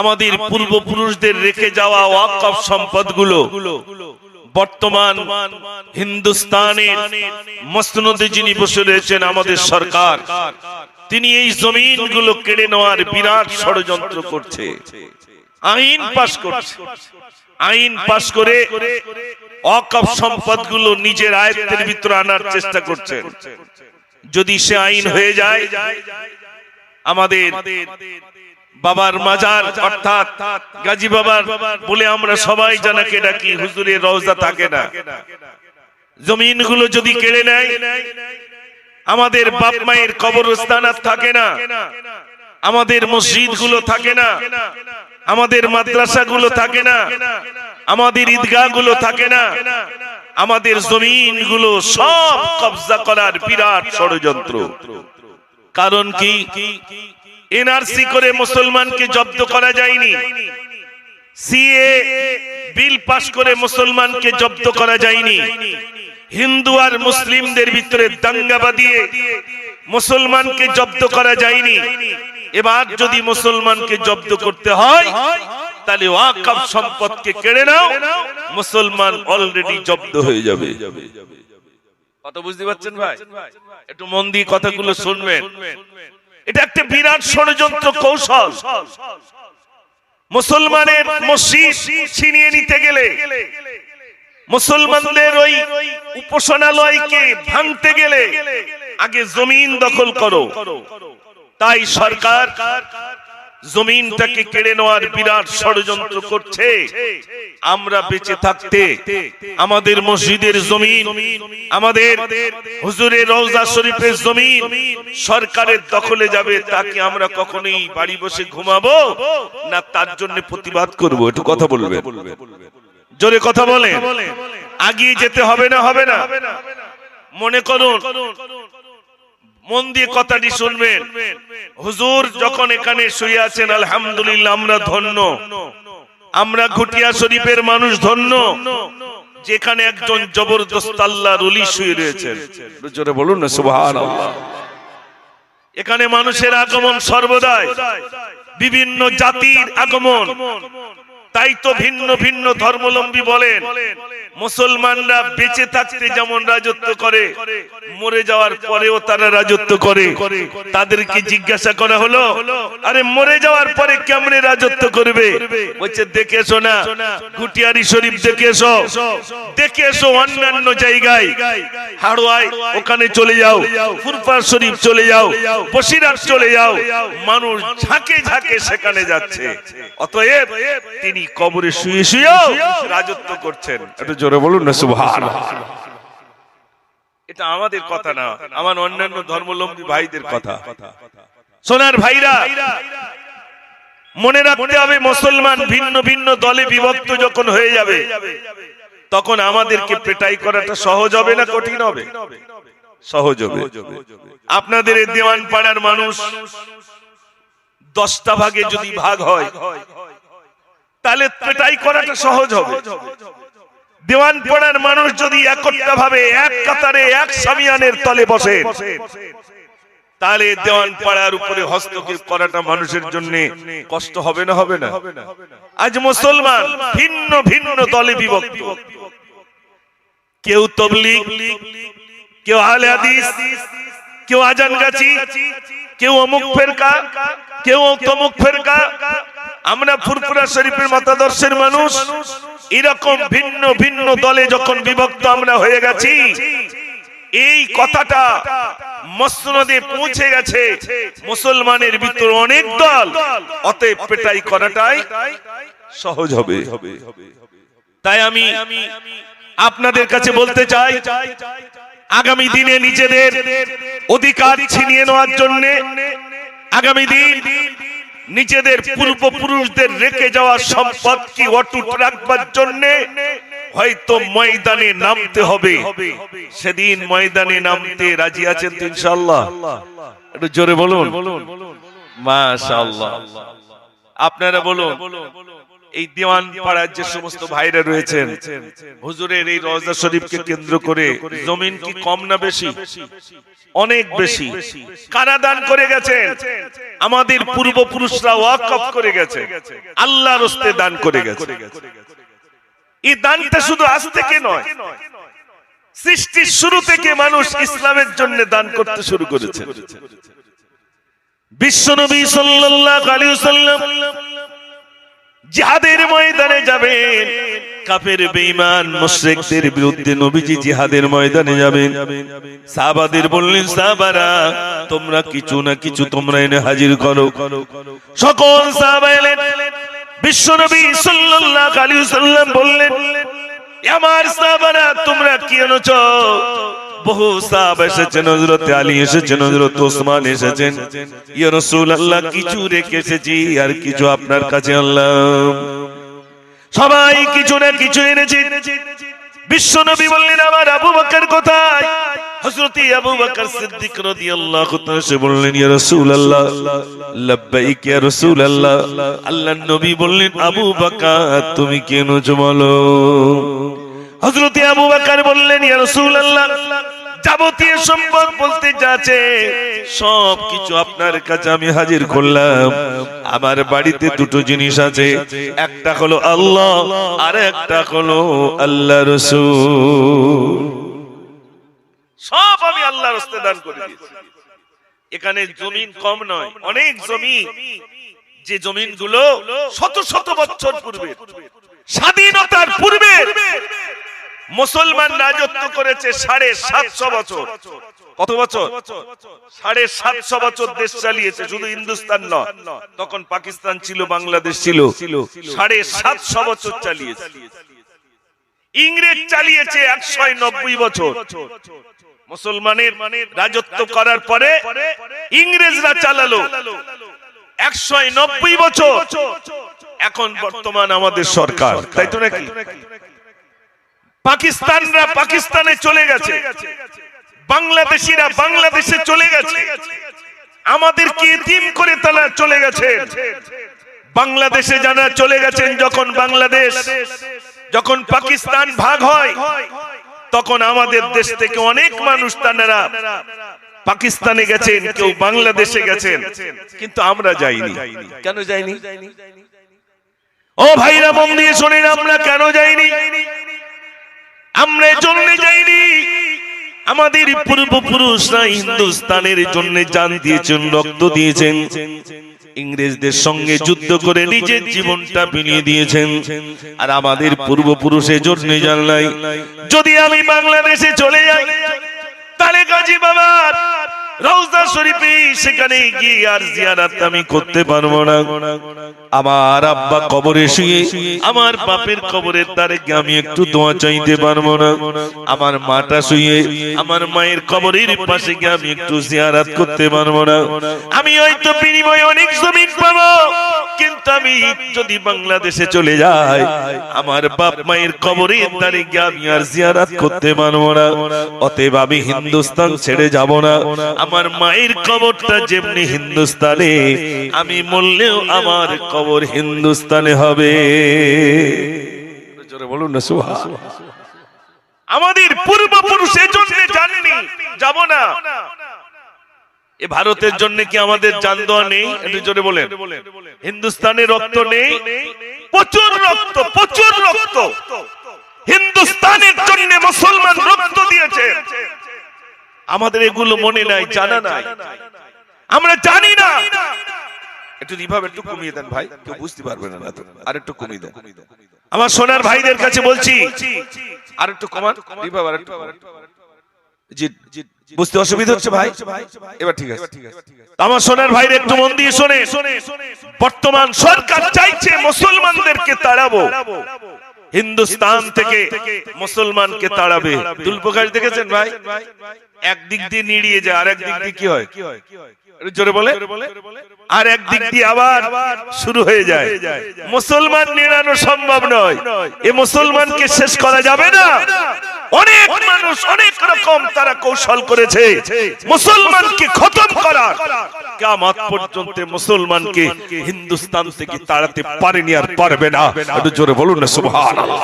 আমাদের পূর্বপুরুষদের রেখে যাওয়া ওয়াকফ সম্পদগুলো বর্তমান হিন্দুস্তানের মসনদে যিনি বসে রয়েছেন আমাদের সরকার তিনি এই জমিনগুলো কেড়ে নেওয়ার বিরাট ষড়যন্ত্র করছে। আইন পাশ করছে। আইন পাশ করে অকপ সম্পদগুলো নিজের আয়ত্তের ভিতরে আনার চেষ্টা করছে। যদি সে আইন হয়ে যায় আমাদের বাবার মাজার, অর্থাৎ গাজী বাবার, বলে আমরা সবাই জানাকে ডাকি, হুজুরের রওজা থাকে না। জমিনগুলো যদি কেড়ে নেয়, আমাদের বাপ মায়ের কবরস্থান আর থাকে না, আমাদের মসজিদগুলো থাকে না, আমাদের মাদ্রাসা গুলো থাকে না, আমাদের ঈদগাহগুলো থাকে না, আমাদের জমিনগুলো সব কবজা করার বিরাট ষড়যন্ত্র। কারণ কি? এনআরসি করে মুসলমানকে জব্দ করা যায়নি। সিএ বিল পাশ করে মুসলমানকে জব্দ করা যায়নি। হিন্দু আর মুসলিমদের ভিতরে দাঙ্গা বাঁধিয়ে মুসলমানকে জব্দ করা যায়নি। এবার যদি মুসলমানকে জব্দ করতে হয় তাহলে ওয়াকফ সম্পদকে কেড়ে নাও। মুসলমান অলরেডি জব্দ হয়ে যাবে। কথা বুঝতে পারছেন ভাই? একটু মন দিয়ে কথাগুলো শুনবেন। এটা একটা বিরাট ষড়যন্ত্র কৌশল। মুসলমানের মসজিদ ছিনিয়ে নিতে গেলে মুসলমানদের ওই উপাসনালয়কে ভাঙতে গেলে আগে জমিন দখল করো। তাই সরকার জমিনটাকে কেড়ে নেওয়ার বিরাট ষড়যন্ত্র করছে। আমরা বেঁচে থাকতে আমাদের মসজিদের জমিন, আমাদের হুজুরের রওজা শরীফের জমিন সরকারের দখলে যাবে, তাকে আমরা কখনোই বাড়ি বসে ঘুমাবো না তার জন্য প্রতিবাদ করব। একটু কথা বলবে জোরে কথা বলে আগিয়ে যেতে হবে না হবে না। মনে করুন মন দিয়ে কথাটি শুনবেন। হুজুর যখন এখানে শুয়ে আছেন আলহামদুলিল্লাহ আমরা ধন্য। আমরা ঘুটিয়া শরীফের মানুষ ধন্য। যেখানে একজন জবরদস্ত আল্লাহ রুলি শুয়ে রয়েছেন। জোরে বলুন না সুবহান এখানে মানুষের আগমন সর্বদাই। বিভিন্ন জাতির আগমন। তাই তো ভিন্ন ভিন্ন ধর্মলম্বী বলেন, মুসলমানরা বেঁচে থাকতে যেমন রাজত্ব করে, মরে যাওয়ার পরেও তারা রাজত্ব করে। তাদেরকে জিজ্ঞাসা করা হলো, আরে মরে যাওয়ার পরে কেমনে রাজত্ব করবে? বলছে, দেখে এসো না, গুটিয়ারি শরীফ দেখে এসো দেখে এসো অন্যান্য জায়গায়। হাড়োয়ায় ওখানে চলে যাও, ফুরফার শরীফ চলে যাও বসিরাট চলে যাও, মানুষ ঝাঁকে ঝাঁকে সেখানে যাচ্ছে। অতএব তিনি কবরে শুয়ে শুয়েও রাজত্ব করছেন। একটু জোরে বলুন না সুবহান এটা আমাদের কথা না, আমার অন্যান্য ধর্মলম্বী ভাইদের কথা। সোনার ভাইরা, মনে রাখতে হবে মুসলমান ভিন্ন ভিন্ন দলে বিভক্ত যখন হয়ে যাবে, তখন আমাদেরকে পেটাই করাটা সহজ হবে না কঠিন হবে? সহজ হবে। আপনাদের দেওয়ান পাড়ার মানুষ দশটা ভাগে যদি ভাগ হয় তাহলে পেটাই করাটা সহজ হবে। দেওয়ান পাড়ার মানুষ যদি একত্রা ভাবে এক কাতারে এক সামিয়ানের তলে বসে, তাহলে দেওয়ান পাড়ার উপরে হস্তক্ষেপ করাটা মানুষের জন্য কষ্ট হবে না হবে না? আজ মুসলমান ভিন্ন ভিন্ন দলে বিভক্ত। কেউ তবলিগ, কেউ আহলে হাদিস, কেউ আজান গাছি, কেউ অমুক ফেরকা, কেউ তমুক ফেরকা আমরা ফুরফুরা শরীফের মতাদর্শের মানুষ, এরকম ভিন্ন ভিন্ন দলে যখন বিভক্ত আমরা হয়ে গেছি, এই কথাটা মসনদে পৌঁছে গেছে। মুসলমানের ভিতর অনেক দল, অতএব পেটাই করাটাই সহজ হবে। তাই আমি আপনাদের কাছে বলতে চাই, আগামী দিনে নিজেদের অধিকার ছিনিয়ে নেওয়ার জন্য, আগামী দিন নিজেদের পূর্বপুরুষদের রেখে যাওয়া সম্পদ কি অটুট রাখবার জন্যে? হয়তো ময়দানে নামতে হবে। সেদিন ময়দানে নামতে রাজি আছেন ইনশাল্লাহ একটু জোরে বলুন। মাশাল্লাহ আপনারা বলুন। এই দেওয়ান পাড়ার যে সমস্ত ভাইরা রয়েছেন, হুজুরের এই রওজা শরীফকে কেন্দ্র করে জমিন কি কম না বেশি? অনেক বেশি। কারা দান করে গেছেন? আমাদের পূর্বপুরুষরা ওয়াকফ করে গেছে আল্লাহর হস্তে দান করে গেছে এই দানটা শুধু আজ থেকে নয়, সৃষ্টির শুরু থেকে মানুষ ইসলামের জন্য দান করতে শুরু করেছে। বিশ্বনবী সাল্লাল্লাহু আলাইহি ওয়াসাল্লাম জিহাদের ময়দানে যাবেন। কাফের, বেঈমান, মুশরিকদের বিরুদ্ধে নবীজি জিহাদের ময়দানে যাবেন। সাহাবাদের বললেন, সাহাবারা, তোমরা কিছু না কিছু তোমরা এনে হাজির করো। সকল সাহাবা এলেন। বিশ্বনবী সাল্লাল্লাহু আলাইহি ওয়াসাল্লাম বললেন, "এ আমার সাহাবারা, তোমরা কি এনেছো? বহু সাহাব এসেছেন, হযরত আলী এসেছেন, হযরত ওসমান এসেছেন। ইয়া রাসূলুল্লাহ, কিছু রেখে এসেছি আর কিছু আপনার কাছে আনলাম। সবাই কিছু না কিছু এনেছে। বিশ্ব নবী বললেন, আমার আবু বকর কোথায়? হযরত আবু বকর সিদ্দিক রাদিয়াল্লাহু তাআলা সে বললেন, ইয়া রাসূলুল্লাহ, লাব্বাইক ইয়া রাসূলুল্লাহ। আল্লাহর নবী বললেন, আবু বকর, তুমি কেন বলো হযরত আবু বকর বললেন যাবতীয় সম্পদ বলতে যাচ্ছে সব কিছু আপনার কাছে আমি হাজির করলাম। আমার বাড়িতে দুটো জিনিস আছে, একটা হলো আল্লাহ, আর একটা হলো আল্লাহ রসুল। সব আমি আল্লাহর হস্তে দান করে এখানে জমিন কম নয়, অনেক জমি যে জমিনগুলো শত শত বছর পূর্বে, স্বাধীনতার পূর্বে মুসলমান রাজত্ব করেছে সাড়ে সাতশো বছর। কত বছর? সাড়ে সাতশো বছর দেশ চালিয়েছে শুধু হিন্দুস্তান নয়। তখন পাকিস্তান ছিল বাংলাদেশ ছিল। সাড়ে সাতশো বছর চালিয়েছে। ইংরেজ চালিয়েছে একশো নব্বই বছর। মুসলমানের রাজত্ব করার পরে ইংরেজরা চালালো। একশো নব্বই বছর। এখন বর্তমান আমাদের সরকার। তাই তো নাকি? পাকিস্তানরা পাকিস্তানে চলে গেছে। বাংলাদেশিরা বাংলাদেশে চলে গেছে। আমাদেরকে এতিম করে তারা চলে গেছে। বাংলাদেশে যারা চলে গেছেন যখন বাংলাদেশ যখন পাকিস্তান ভাগ হয় তখন আমাদের দেশ থেকে অনেক মানুষ তারা পাকিস্তানে গেছেন কেউ বাংলাদেশে গেছেন। কিন্তু আমরা যাইনি। কেন যাইনি? ও ভাইরা দিয়ে শোনেন আমরা কেন যাইনি? আমরা জন্য যাইনি। আমাদের পূর্বপুরুষরা হিন্দুস্তানের জন্য জান দিয়েছেন রক্ত দিয়েছেন। ইংরেজদের সঙ্গে যুদ্ধ করে নিজের জীবনটা বিলিয়ে দিয়েছেন। আর আমাদের পূর্বপুরুষের জন্য জানলাই। যদি আমি বাংলাদেশে চলে যাই তাহলে গাজী বাবার রওজা শরীফে সেখানে গিয়ে আর জিয়ারাত আমি করতে পারব না। আমার আব্বা কবরে শুয়ে আমার বাপের কবরের তারে আমি একটু দোয়া চাইতে পারব না। আমার মাটা শুয়ে আমার মায়ের কবরের পাশে গিয়ে আমি একটু জিয়ারাত করতে পারব না। আমি হয়তো বিনিময়ে অনেক জমিন পাবো, কিন্তু আমি যদি বাংলাদেশে চলে যাই, আমার বাপ মায়ের কবরের তারে গিয়ে আমি আর জিয়ারাত করতে পারব না। অতএব আমি হিন্দুস্তান ছেড়ে যাব না। আমার মায়ের কবরটা যেমনি হিন্দুস্তানে, আমি মরলেও আমার কবর হিন্দুস্তানে হবে। বলুন না সুহা আমাদের পূর্বপুরুষের জন্য জানেনি, যাব না। এ ভারতের জন্য কি আমাদের জান দেওয়া নেই? একটু জোরে বলেন। হিন্দুস্তানের রক্ত নেই? প্রচুর রক্ত প্রচুর রক্ত। হিন্দুস্তানের জন্য মুসলমান রক্ত দিয়েছে। আমাদের এগুলো মনে নাই জানা নাই। আমরা জানি না। একটু রিভাব একটু কমিয়ে দেন ভাই কেউ বুঝতে পারবে না তো আর একটু কমিয়ে দেন। আমার সোনার ভাইদের কাছে বলছি। আর একটু কমান রিভাব আর একটু জি জি বুঝতে অসুবিধা হচ্ছে ভাই? এবার ঠিক আছে। আমার সোনার ভাইর একটু মন দিয়ে শোনে। বর্তমান সরকার চাইছে মুসলমানদেরকে তাড়াবো। হিন্দুস্তান থেকে মুসলমানকে তাড়াবে। দুল প্রকাশ দেখেছেন ভাই? একদিক দিয়ে নিড়িয়ে যায় আর একদিক দিয়ে কি হয়? জোরে বলে? আর একদিক দিয়ে আবার শুরু হয়ে যায়। মুসলমান নিড়ানো সম্ভব নয়। এ মুসলমানকে শেষ করা যাবে না। অনেক মানুষ অনেক রকম তারা কৌশল করেছে। মুসলমানকে খতম করার। কামাত পর্যন্ত মুসলমানকে হিন্দুস্তান থেকে তাড়াতে পারেনি আর পারবে না। একটু জোরে বলুন না সুবহানাল্লাহ।